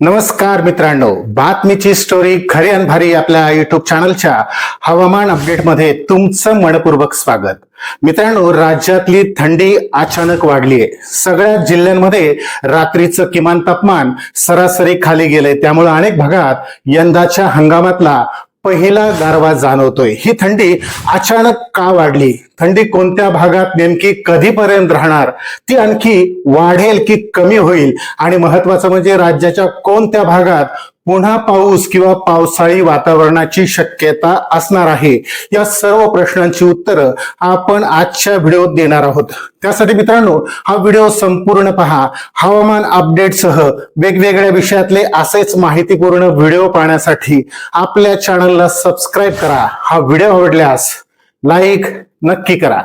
नमस्कार मित्रांनो. बातमीची स्टोरी खरे आणि भारी आपल्या युट्यूब चॅनलच्या हवामान अपडेटमध्ये तुमचं मनपूर्वक स्वागत. मित्रांनो राज्यातली थंडी अचानक वाढली आहे सगळ्या जिल्ह्यांमध्ये रात्रीचं किमान तापमान सरासरी खाली गेलंय. त्यामुळे अनेक भागात यंदाच्या हंगामातला पहिला गारवा जाणवतोय. ही थंडी अचानक का वाढली? थंडी कोणत्या भागात नेमकी कधीपर्यंत राहणार? ती आणखी वाढेल की कमी होईल? आणि महत्वाचं म्हणजे राज्याच्या कोणत्या भागात पुन्हा पाऊस किंवा पावसाळी वातावरणाची शक्यता असणार आहे. या सर्व प्रश्नांची उत्तरं आपण आजच्या व्हिडिओत देणार आहोत. त्यासाठी मित्रांनो हा व्हिडिओ संपूर्ण पहा. हवामान अपडेटसह वेगवेगळ्या विषयातले असेच माहितीपूर्ण व्हिडिओ पाहण्यासाठी आपल्या चॅनलला सबस्क्राईब करा. हा व्हिडिओ आवडल्यास लाईक नक्की करा.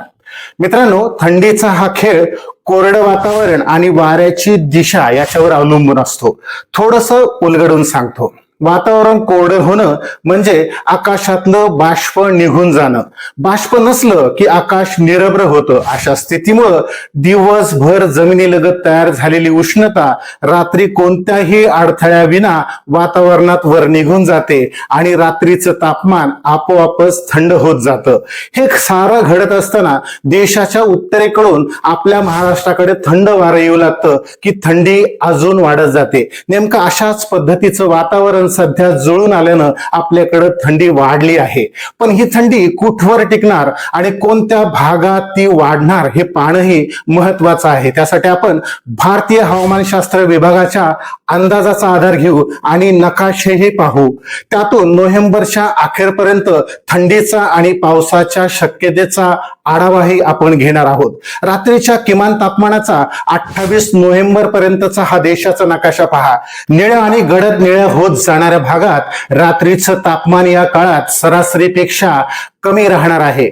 मित्रांनो थंडीचा हा खेळ कोरडं वातावरण आणि वाऱ्याची दिशा याच्यावर अवलंबून असतो. थोडस उलगडून सांगतो. वातावरण कोरडं होणं म्हणजे आकाशातलं बाष्प निघून जाणं. बाष्प नसलं की आकाश निरभ्र होतं. अशा स्थितीमुळं दिवसभर जमिनीलगत तयार झालेली उष्णता रात्री कोणत्याही अडथळ्याविना वातावरणात वर निघून जाते आणि रात्रीचं तापमान आपोआपच थंड होत जातं. हे सारं घडत असताना देशाच्या उत्तरेकडून आपल्या महाराष्ट्राकडे थंड वारं येऊ लागतं की थंडी अजून वाढत जाते. नेमकं अशाच पद्धतीचं वातावरण सध्या जुळून आल्यानं आपल्याकडे थंडी वाढली आहे. पण ही थंडी कुठवर टिकणार आणि कोणत्या भागात ती वाढणार हे पाहणंही महत्वाचं आहे. त्यासाठी आपण भारतीय हवामानशास्त्र विभागाच्या अंदाजाचा आधार घेऊ आणि नकाशेही पाहू. त्यातून नोव्हेंबरच्या अखेरपर्यंत थंडीचा आणि पावसाच्या शक्यतेचा आढावाही आपण घेणार आहोत. रात्रीच्या किमान तापमानाचा अठ्ठावीस नोव्हेंबर पर्यंतचा हा देशाचा नकाशा पहा. निळ्या आणि गडद निळ्या होत जाणाऱ्या भागात रात्रीचं तापमान या काळात सरासरीपेक्षा कमी राहणार आहे.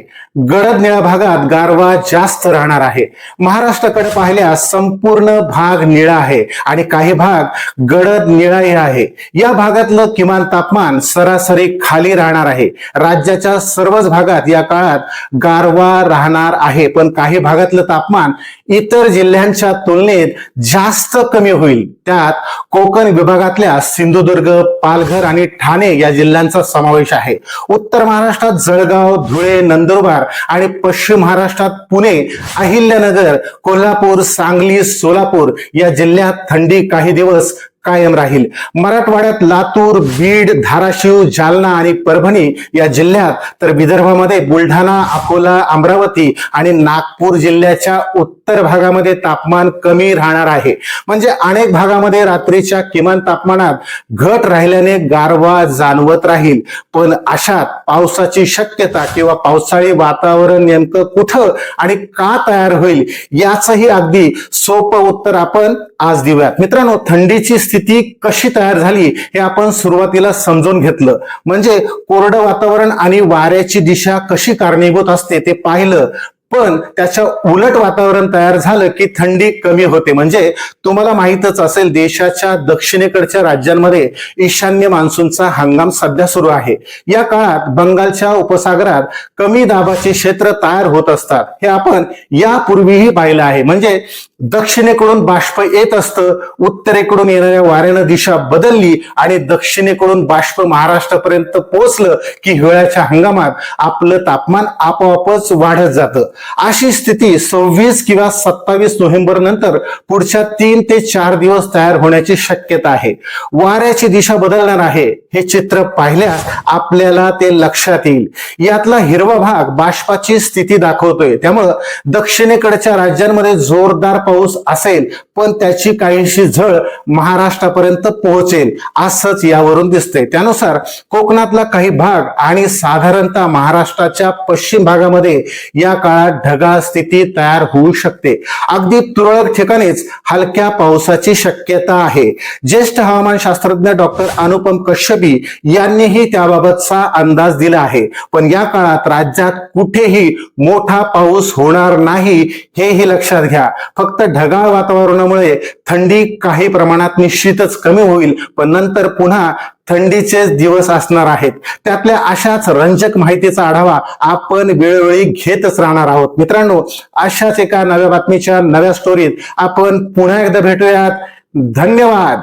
गडद निळ्या भागात गारवा जास्त राहणार आहे. महाराष्ट्राकडे पाहिल्यास संपूर्ण भाग निळा आहे आणि काही भाग गडद निळाही आहे. या भागातलं किमान तापमान सरासरी खाली राहणार आहे. राज्याच्या सर्वच भागात या काळात गारवा राहणार आहे. पण काही भागातलं तापमान इतर जिल्ह्यांच्या तुलनेत जास्त कमी होईल. त्यात कोकण विभागातल्या सिंधुदुर्ग पालघर आणि ठाणे या जिल्ह्यांचा समावेश आहे. उत्तर महाराष्ट्रात जळगाव धुळे नंदुरबार आणि पश्चिम महाराष्ट्रात पुणे अहिल्यानगर कोल्हापूर सांगली सोलापूर या जिल्ह्यात थंडी काही दिवस कायम राहील. मराठवाड्यात लातूर बीड धाराशिव जालना आणि परभणी या जिल्ह्यात तर विदर्भामध्ये बुलढाणा अकोला अमरावती आणि नागपूर जिल्ह्याच्या उत्तर भागामध्ये तापमान कमी राहणार आहे. म्हणजे अनेक भागामध्ये रात्रीच्या किमान तापमानात घट राहिल्याने गारवा जाणवत राहील. पण अशात पावसाची शक्यता किंवा पावसाळी वातावरण नेमकं कुठं आणि का तयार होईल याचंही अगदी सोपं उत्तर आपण आज देऊयात. मित्रांनो थंडीची स्थिती कशी तयार झाली हे आपण सुरुवातीला समजून घेतलं. म्हणजे कोरडं वातावरण आणि वाऱ्याची दिशा कशी कारणीभूत असते ते पाहिलं. पण त्याच्या उलट वातावरण तयार झालं की थंडी कमी होते. म्हणजे तुम्हाला माहितच असेल देशाच्या दक्षिणेकडच्या राज्यांमध्ये ईशान्य मान्सूनचा हंगाम सध्या सुरू आहे. या काळात बंगालच्या उपसागरात कमी दाबाचे क्षेत्र तयार होत असतात. हे आपण यापूर्वीही पाहिलं आहे. म्हणजे दक्षिणेकडून बाष्प येत असतं उत्तरेकडून येणाऱ्या वाऱ्यानं दिशा बदलली आणि दक्षिणेकडून बाष्प महाराष्ट्रापर्यंत पोहोचलं की हिवाळ्याच्या हंगामात आपलं तापमान आपोआपच वाढत जातं. अशी स्थिती सव्वीस किंवा सत्तावीस नोव्हेंबर नंतर पुढच्या तीन ते चार दिवस तयार होण्याची शक्यता आहे. वाऱ्याची दिशा बदलणार आहे हे चित्र पाहिल्यास आपल्याला ते लक्षात येईल. यातला हिरवा भाग बाष्पाची स्थिती दाखवतोय. त्यामुळं दक्षिणेकडच्या राज्यांमध्ये जोरदार पाऊस असेल पण त्याची काहीशी झळ महाराष्ट्रापर्यंत पोहोचेल असंच यावरून दिसते त्यानुसार कोकणातला काही भाग आणि साधारणतः महाराष्ट्राच्या पश्चिम भागामध्ये या काळात ढगाळ स्थिती तयार होऊ शकते. अगदी तुरळक ठिकाणीच हलक्या पावसाची शक्यता आहे. ज्येष्ठ हवामान शास्त्रज्ञ डॉक्टर अनुपम कश्यपी यांनीही त्याबाबतचा अंदाज दिला आहे. पण या काळात राज्यात कुठेही मोठा पाऊस होणार नाही हेही लक्षात घ्या. फक्त ढगाळ वातावरणामुळे थंडी काही प्रमाणात निश्चितच कमी होईल पण नंतर पुन्हा थंडीचे दिवस असणार आहेत. त्यातल्या अशाच रंजक माहितीचा आढावा आपण वेळोवेळी घेतच राहणार आहोत. मित्रांनो अशाच एका नव्या बातमीच्या नव्या स्टोरीत आपण पुन्हा एकदा भेटूयात. धन्यवाद!